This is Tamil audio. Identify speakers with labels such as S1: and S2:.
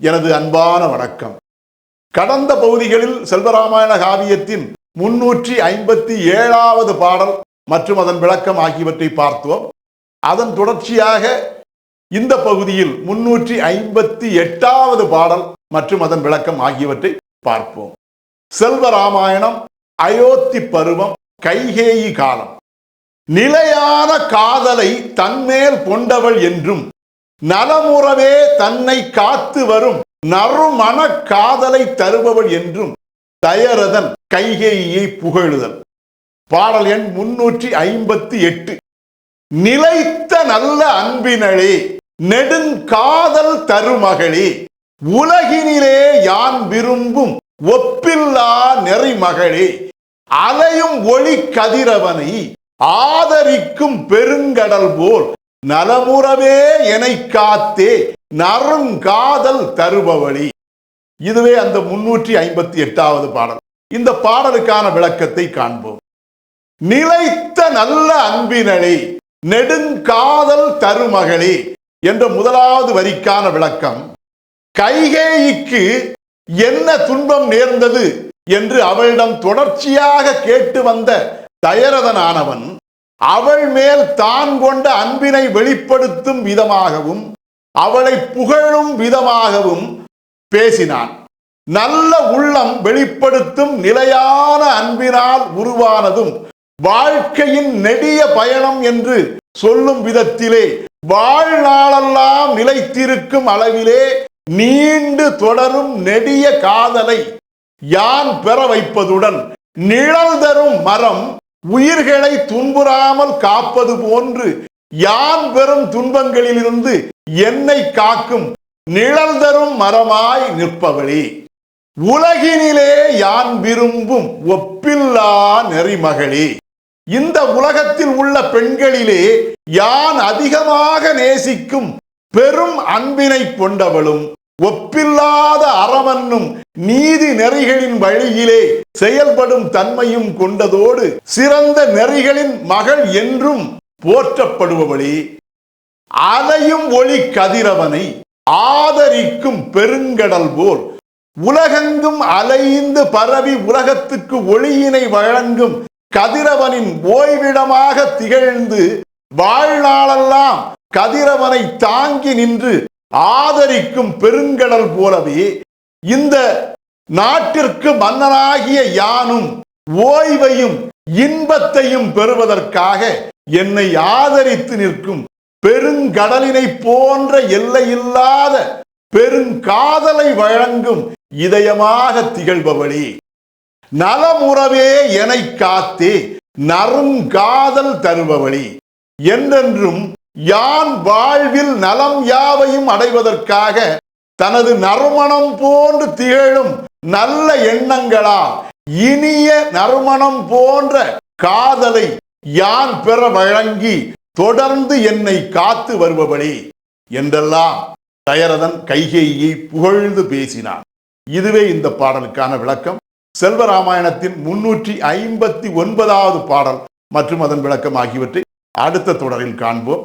S1: எனது அன்பான வணக்கம். கடந்த பகுதிகளில் செல்வராமாயண காவியத்தின் முன்னூற்றி ஐம்பத்தி ஏழாவது பாடல் மற்றும் அதன் விளக்கம் ஆகியவற்றை பார்த்தோம் அதன் தொடர்ச்சியாக இந்த பகுதியில் முன்னூற்றி ஐம்பத்தி எட்டாவது பாடல் மற்றும் அதன் விளக்கம் ஆகியவற்றை பார்ப்போம். செல்வராமாயணம் அயோத்தி பருவம் கைகேயி காலம். நிலையான காதலை தன்மேல் கொண்டவள் என்றும் நலமுறவே தன்னை காத்து வரும் நறுமண காதலை தருபவள் என்றும் தயரதன் கைகேயை புகழுதல். பாடல் எண் முன்னூற்றி ஐம்பத்தி எட்டு. நிலைத்த நல்ல அன்பினழே நெடுங்காதல் தருமகளே உலகினிலே யான் விரும்பும் ஒப்பில்லா நெறிமகளே அலையும் ஒளி கதிரவனை ஆதரிக்கும் பெருங்கடல் போல் நலமுறவே எனை காத்தே நறுங்காதல் தருபவழி இதுவே அந்த முன்னூற்றி ஐம்பத்தி எட்டாவது பாடல். இந்த பாடலுக்கான விளக்கத்தை காண்போம். நிலைத்த நல்ல அன்பினழி நெடுங்காதல் தருமகளே என்ற முதலாவது வரிக்கான விளக்கம். கைகேயிக்கு என்ன துன்பம் நேர்ந்தது என்று அவளிடம் தொடர்ச்சியாக கேட்டு வந்த தயரதனானவன் அவள் மேல் தான் கொண்ட அன்பினை வெளிப்படுத்தும் விதமாகவும் அவளை புகழும் விதமாகவும் பேசினான். நல்ல உள்ளம் வெளிப்படுத்தும் நிலையான அன்பினால் உருவானதும் வாழ்க்கையின் நெடிய பயணம் என்று சொல்லும் விதத்திலே வாழ்நாளெல்லாம் நிலைத்திருக்கும் அளவிலே நீண்டு தொடரும் நெடிய காதலை யான் பெற வைப்பதுடன் நிழல் தரும் மரம் உயிர்களை துன்புறாமல் காப்பது போன்று யான் பெறும் துன்பங்களிலிருந்து என்னை காக்கும் நிழல் தரும் மரமாய் நிற்பவளே. உலகினிலே யான் விரும்பும் ஒப்பில்லா நெறிமகளே. இந்த உலகத்தில் உள்ள பெண்களிலே யான் அதிகமாக நேசிக்கும் பெரும் அன்பினை கொண்டவளும் ஒப்பில்லாத அறமன்னும் நீதி நெறிகளின் வழியிலே செயல்படும் தன்மையும் கொண்டதோடு சிறந்த நெறிகளின் மகள் என்றும் போற்றப்படுபவளே. அலையும் ஒளி கதிரவனை ஆதரிக்கும் பெருங்கடல் போல் உலகெங்கும் அலைந்து பரவி உலகத்துக்கு ஒளியினை வழங்கும் கதிரவனின் ஓய்விடமாக திகழ்ந்து வாழ்நாளெல்லாம் கதிரவனை தாங்கி நின்று ஆதரிக்கும் பெருங்கடல் போலவே இந்த நாட்டிற்கு மன்னனாகிய யானும் ஓய்வையும் இன்பத்தையும் பெறுவதற்காக என்னை ஆதரித்து நிற்கும் பெருங்கடலினை போன்ற எல்லையில்லாத பெருங்காதலை வழங்கும் இதயமாக திகழ்பவளே. நலமுறவே எனை காத்தே நறுங்காதல் தருபவளே. என்றென்றும் யான் வாழ்வில் நலம் யாவையும் அடைவதற்காக தனது நறுமணம் போன்று திகழும் நல்ல எண்ணங்களால் இனிய நறுமணம் போன்ற காதலை யான் பெற வழங்கி தொடர்ந்து என்னை காத்து வருபவளே என்றெல்லாம் தயரதன் கைகேயை புகழ்ந்து பேசினான். இதுவே இந்த பாடலுக்கான விளக்கம். செல்வராமாயணத்தின் முன்னூற்றி ஐம்பத்தி ஒன்பதாவது பாடல் மற்றும் அதன் விளக்கம் ஆகியவற்றை அடுத்த தொடரில் காண்போம்.